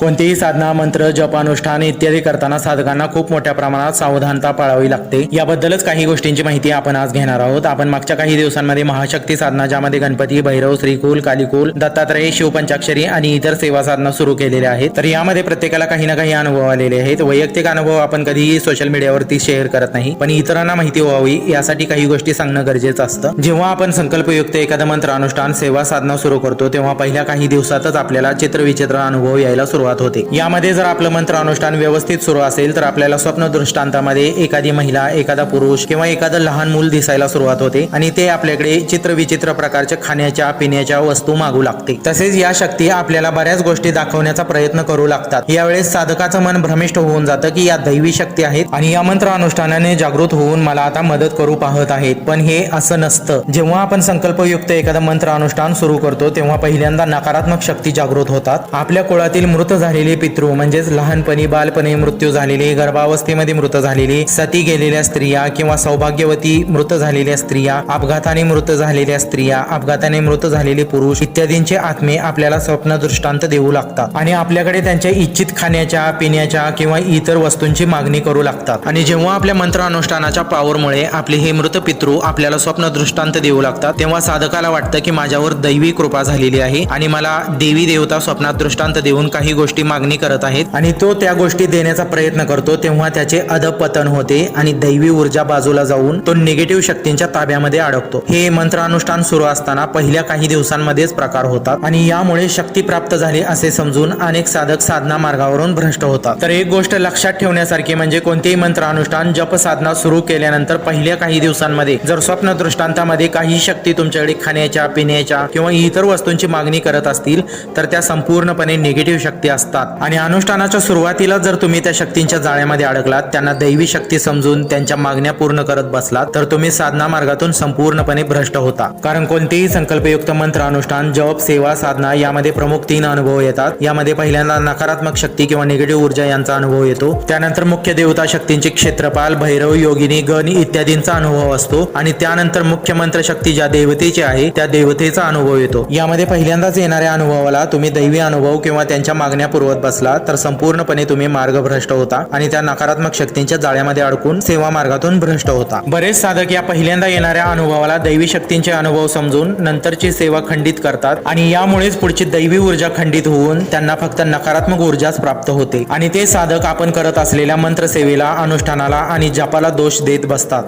कोणतीही साधना मंत्र जपानुष्ठान इत्यादी करताना साधकांना खूप मोठ्या प्रमाणात सावधानता पाळावी लागते. याबद्दलच काही गोष्टींची माहिती आपण आज घेणार आहोत. आपण मागच्या काही दिवसांमध्ये महाशक्ती साधना ज्यामध्ये गणपती भैरव श्रीकुल कालिकुल दत्तात्रय शिवपंचाक्षरी आणि इतर सेवा साधना सुरू केलेल्या आहेत. तर यामध्ये प्रत्येकाला काही ना काही अनुभव आलेले आहेत. वैयक्तिक अनुभव आपण कधीही सोशल मीडियावरती शेअर करत नाही पण इतरांना माहिती व्हावी यासाठी काही गोष्टी सांगणं गरजेचं असतं. जेव्हा आपण संकल्पयुक्त एखादं मंत्र अनुष्ठान सेवा साधना सुरू करतो तेव्हा पहिल्या काही दिवसातच आपल्याला चित्रविचित्र अनुभव यायला सुरुवात होते. यामध्ये जर आपलं मंत्र अनुष्ठान व्यवस्थित सुरू असेल तर आपल्याला स्वप्न दृष्टांतामध्ये एखादी महिला एखादा पुरुष किंवा एखादं लहान मूल दिसायला सुरुवात होते आणि ते आपल्याकडे चित्रविचित्र प्रकारच्या खाण्याच्या पिण्याच्या वस्तू मागू लागते. तसेच या शक्ती आपल्याला बऱ्याच गोष्टी दाखवण्याचा प्रयत्न करू लागतात. यावेळेस साधकाचं मन भ्रमिष्ट होऊन जातं की या दैवी शक्ती आहेत आणि या मंत्र अनुष्ठानाने जागृत होऊन मला आता मदत करू पाहत आहेत. पण हे असं नसतं. जेव्हा आपण संकल्पयुक्त एखादं मंत्र अनुष्ठान सुरू करतो तेव्हा पहिल्यांदा नकारात्मक शक्ती जागृत होतात. आपल्या कुळातील मृत झालेले पितृ म्हणजेच लहानपणी बालपणी मृत्यू झालेले गर्भावस्थेमध्ये मृत झालेले सती गेलेल्या स्त्रिया किंवा सौभाग्यवती मृत झालेल्या स्त्रिया अपघाताने मृत झालेल्या स्त्रिया अपघाताने मृत झालेले पुरुष इत्यादींचे आत्मे आपल्याला स्वप्न दृष्टांत देऊ लागतात. आणि आपल्याकडे त्यांच्या इच्छित खाण्याच्या पिण्याच्या किंवा इतर वस्तूंची मागणी करू लागतात. आणि जेव्हा आपल्या मंत्र अनुष्ठानाच्या पावरमुळे आपले हे मृत पितृ आपल्याला स्वप्न दृष्टांत देऊ लागतात तेव्हा साधकाला वाटतं की माझ्यावर दैवी कृपा झालेली आहे आणि मला देवी देवता स्वप्नात दृष्टांत देऊन काही गोष्टी मागणी करत आहेत आणि तो त्या गोष्टी देण्याचा प्रयत्न करतो तेव्हा त्याचे अधपतन होते आणि दैवी ऊर्जा बाजूला जाऊन तो निगेटिव्ह शक्तींच्या ताब्यामध्ये अडकतो. हे मंत्रानुष्ठान सुरू असताना पहिल्या काही दिवसांमध्येच प्रकार होतात आणि यामुळे शक्ती प्राप्त झाली असे समजून अनेक साधक साधना मार्गावरून भ्रष्ट होतात. तर एक गोष्ट लक्षात ठेवण्यासारखी म्हणजे कोणतेही मंत्र अनुष्ठान जप साधना सुरू केल्यानंतर पहिल्या काही दिवसांमध्ये जर स्वप्न दृष्टांतामध्ये काही शक्ती तुमच्याकडे खाण्याच्या पिण्याच्या किंवा इतर वस्तूंची मागणी करत असतील तर त्या संपूर्णपणे निगेटिव्ह शक्ती असतात. आणि अनुष्ठानाच्या सुरुवातीला जर तुम्ही त्या शक्तींच्या जाळ्यामध्ये अडकलात त्यांना दैवी शक्ती समजून त्यांच्या मागण्या पूर्ण करत बसलात तर तुम्ही साधना मार्गातून संपूर्णपणे भ्रष्ट होता. कारण कोणतेही संकल्पयुक्त मंत्र अनुष्ठान जप सेवा साधना यामध्ये प्रमुख तीन अनुभव येतात. यामध्ये पहिल्यांदा नकारात्मक शक्ती किंवा निगेटिव्ह ऊर्जा यांचा अनुभव येतो. त्यानंतर मुख्य देवता शक्तींचे क्षेत्रपाल भैरव योगिनी गण इत्यादींचा अनुभव असतो. आणि त्यानंतर मुख्य मंत्र शक्ती ज्या देवतेची आहे त्या देवतेचा अनुभव येतो. यामध्ये पहिल्यांदाच येणाऱ्या अनुभवाला तुम्ही दैवी अनुभव किंवा त्यांच्या मागण्या पुरवत बसला तर संपूर्णपणे तुम्ही मार्गभ्रष्ट होता आणि त्या नकारात्मक शक्तींच्या जाळ्यामध्ये अडकून सेवा मार्गातून भ्रष्ट होता. बरेच साधक या पहिल्यांदा येणाऱ्या अनुभवाला दैवी शक्तींचे अनुभव समजून नंतरची सेवा खंडित करतात आणि यामुळेच पुढची दैवी ऊर्जा खंडित होऊन त्यांना फक्त नकारात्मक ऊर्जाच प्राप्त होते. आणि ते साधक आपण करत असलेल्या मंत्रसेवेला अनुष्ठानाला आणि जपाला दोष देत बसतात.